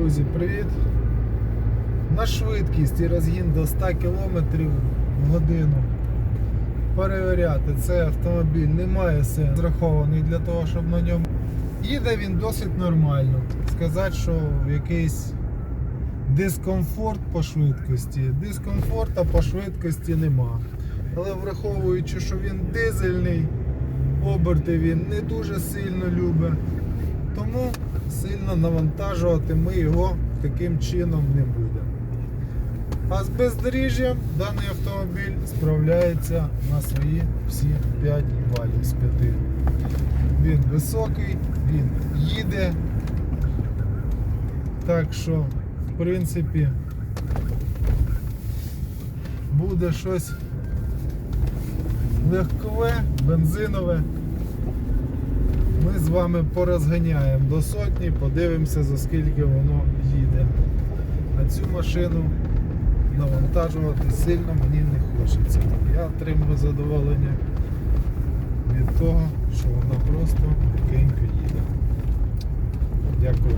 Друзі, привіт! На швидкість і розгін до 100 км в годину. Перевіряти цей автомобіль немає сенсу зрахований для того, щоб на ньому. Їде він досить нормально. Сказати, що якийсь дискомфорт по швидкості. Дискомфорта по швидкості нема. Але враховуючи, що він дизельний, оберти він не дуже сильно любить. Тому сильно навантажувати ми його таким чином не будемо. А з бездоріжжям даний автомобіль справляється на свої всі 5 балів з 5. Він високий, він їде. Так що, в принципі, буде щось легкове, бензинове. Вами порозганяємо до сотні, подивимося, за скільки воно їде. А цю машину навантажувати сильно мені не хочеться. Я отримую задоволення від того, що вона просто тихенько їде. Дякую.